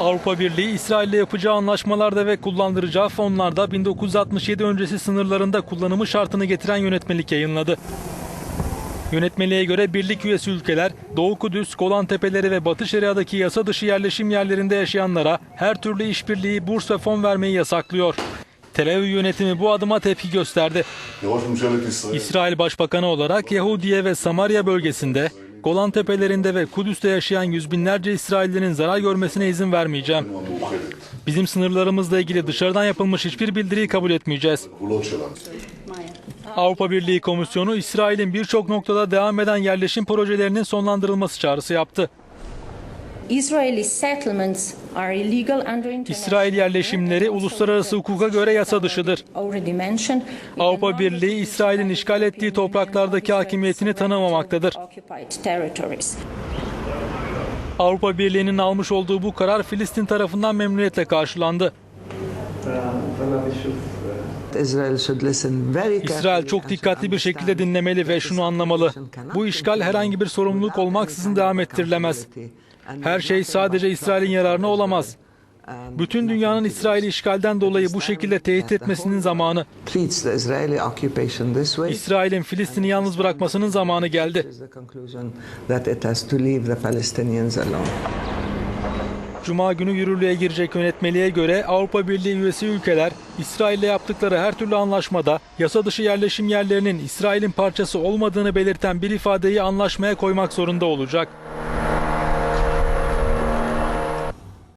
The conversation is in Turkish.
Avrupa Birliği İsrail yapacağı anlaşmalarda ve kullandıracağı fonlarda 1967 öncesi sınırlarında kullanımı şartını getiren yönetmelik yayınladı. Yönetmeliğe göre birlik üyesi ülkeler Doğu Kudüs, Golan Tepeleri ve Batı Şeria'daki yasa dışı yerleşim yerlerinde yaşayanlara her türlü işbirliği, burs ve fon vermeyi yasaklıyor. Tel Aviv yönetimi bu adıma tepki gösterdi. İsrail Başbakanı olarak Yahudiye ve Samarya bölgesinde Golan Tepelerinde ve Kudüs'te yaşayan yüz binlerce İsraillinin zarar görmesine izin vermeyeceğim. Bizim sınırlarımızla ilgili dışarıdan yapılmış hiçbir bildiriyi kabul etmeyeceğiz. Avrupa Birliği Komisyonu İsrail'in birçok noktada devam eden yerleşim projelerinin sonlandırılması çağrısı yaptı. İsrail yerleşimleri uluslararası hukuka göre yasa dışıdır. already mentioned. Avrupa Birliği İsrail'in işgal ettiği topraklardaki hakimiyetini tanımamaktadır. Occupied territories. Avrupa Birliği'nin almış olduğu bu karar Filistin tarafından memnuniyetle karşılandı. İsrail çok dikkatli bir şekilde dinlemeli ve şunu anlamalı. Bu işgal herhangi bir sorumluluk olmaksızın devam ettirilemez. Her şey sadece İsrail'in yararına olamaz. Bütün dünyanın İsrail'i işgalden dolayı bu şekilde tehdit etmesinin zamanı. İsrail'in Filistin'i yalnız bırakmasının zamanı geldi. Cuma günü yürürlüğe girecek yönetmeliğe göre Avrupa Birliği üyesi ülkeler İsrail'le yaptıkları her türlü anlaşmada yasa dışı yerleşim yerlerinin İsrail'in parçası olmadığını belirten bir ifadeyi anlaşmaya koymak zorunda olacak.